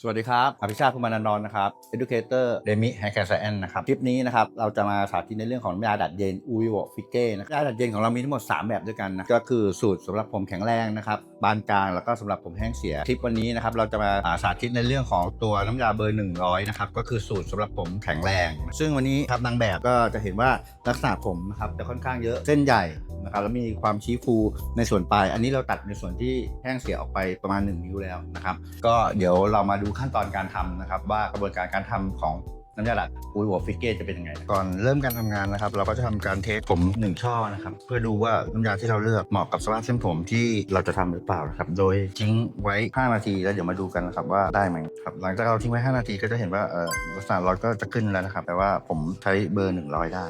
สวัสดีครับ อภิชาติภูมินันนท์นะครับ Educator d e m i Hair Care Science นะครับ คลิปนี้นะครับ เราจะมาสาธิตในเรื่องของน้ำยาดัดเย็น u v i v o f i g e นะครับน้ำยาดัดเย็นของเรามีทั้งหมด 3 แบบด้วยกันนะ ก็คือสูตรสำหรับผมแข็งแรงนะครับ บานกลาง แล้วก็สำหรับผมแห้งเสีย คลิปวันนี้นะครับ เราจะมาสาธิตในเรื่องของตัวน้ำยาเบอร์ 100 นะครับ ก็คือสูตรสำหรับผมแข็งแรง ซึ่งวันนี้ครับนางแบบก็จะเห็นว่าลักษณะผมนะครับจะค่อนข้างเยอะ เส้นใหญ่ นะครับแล้วมีความชี้ฟูในส่วนปลาย อันนี้เราตัดในส่วนที่แห้งเสียออกไปประมาณ 1 นิ้วแล้วนะครับ ก็เดี๋ยวเรามาดูขั้นตอนการทำนะครับ ว่ากระบวนการการทำของน้ำยาดัดอุยหัวฟิกเก้จะเป็นยังไง ก่อนเริ่มการทำงานนะครับ เราก็จะทำการเทสผม 1 ช่อนะครับ เพื่อดูว่าน้ำยาที่เราเลือกเหมาะกับสภาพเส้นผมที่เราจะทำหรือเปล่านะครับ โดยทิ้งไว้ 5 นาทีแล้วเดี๋ยวมาดูกันนะครับว่าได้ไหมครับ หลังจากเราทิ้งไว้ 5 นาทีก็จะเห็นว่าเออลักษณะรอยก็จะขึ้นแล้วนะครับ แต่ว่าผมใช้เบอร์ 100 ได้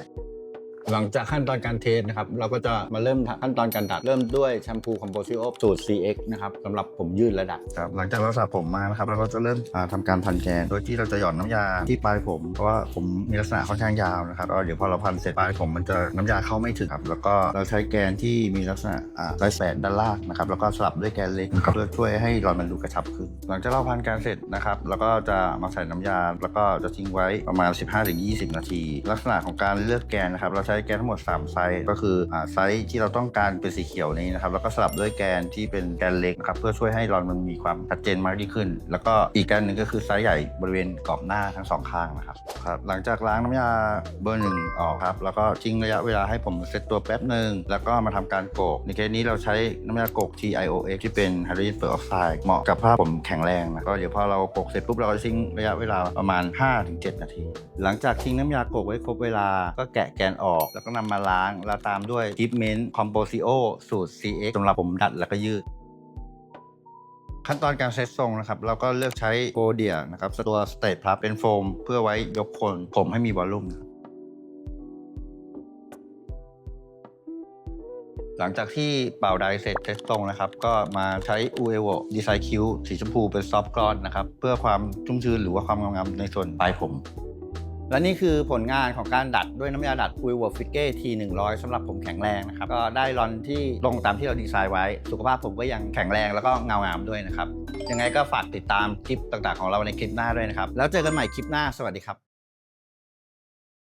หลังจากขั้นตอนการเทสนะครับเราก็จะมาเริ่มขั้นตอนการดัด เริ่มด้วยแชมพูคอมโพซิโอสูตร CX นะครับสำหรับผมยืดระดับครับหลังจากเราสระผมมานะครับเราก็จะเริ่มอ่าทำการพันแกนโดยที่เราจะหย่อนน้ำยาที่ปลายผม เพราะว่าผมมีลักษณะค่อนข้างยาวนะครับแล้วเดี๋ยวพอเราพันเสร็จปลายผมมันจะน้ำยาเข้าไม่ถึงครับแล้วก็เราใช้แกนที่มีลักษณะอ่าไร้แสนด้านล่างนะครับแล้วก็สลับด้วยแกนเล็กนะครับเพื่อช่วยให้รอยมันดูกระชับขึ้น หลังจากเราพันแกนเสร็จนะครับแล้วก็จะมาใส่น้ำยาแล้วก็จะทิ้งไว้ประมาณ 15-20 นาที ลักษณะของการเลือกแกนนะครับเราใช้แกนทั้งหมด 3 ไซส์ก็คืออไซส์ที่เราต้องการเป็นสีเขียวนี้นะครับแล้วก็สลับด้วยแกนที่เป็นแกนเล็กนะครับเพื่อช่วยให้รอยมันมีความชัดเจนมากยิ่งขึ้น แล้วก็อีกแกนหนึ่งก็คือไซส์ใหญ่บริเวณกรอบหน้าทั้งสองข้างนะครับครับหลังจากล้างน้ำยาเบอร์หนึ่งออกครับแล้วก็ทิ้งระยะเวลาให้ผมเซตตัวแป๊บหนึ่งแล้วก็มาทำการโกกในเคสนี้เราใช้น้ำยาโกก TIOX ที่เป็นไฮโดรเจนเปอร์ออกไซด์เหมาะกับภาผมแข็งแรงนะก็เดี๋ยวพอเราโกกเสร็จปุ๊บเราก็ทิ้งระยะเวลาประมาณ 5-7 นาที หลังจากทิ้งน้ำยาโกกไว้ครบเวลาก็แกะแกนออกแล้วก็นำมาล้างแล้วตามด้วยทิปเมนต์คอมโพซิโอสูตร CX สำหรับผมดัดแล้วก็ยืด ขั้นตอนการเซตทรงนะครับ เราก็เลือกใช้โกเดียนะครับตัวสเตทพลับเป็นโฟม เพื่อไว้ยกคนผมให้มีวอลลุ่มนะครับหลังจากที่เป่าไดร์เสร็จเทสตรงนะครับ ก็มาใช้ u e v o Design Q สีชมพูเป็นซอฟต์กลอนนะครับ เพื่อความชุ่มชื้นหรือว่าความงามในส่วนปลายผม และนี่คือผลงานของการดัดด้วยน้ำยาดัด u e v o f i g e T 100สำหรับผมแข็งแรงนะครับ ก็ได้รอนที่ตรงตามที่เราดีไซน์ไว้ สุขภาพผมก็ยังแข็งแรงแล้วก็เงางามด้วยนะครับ ยังไงก็ฝากติดตามคลิปต่างๆของเราในคลิปหน้าด้วยนะครับ แล้วเจอกันใหม่คลิปหน้าสวัสดีครับ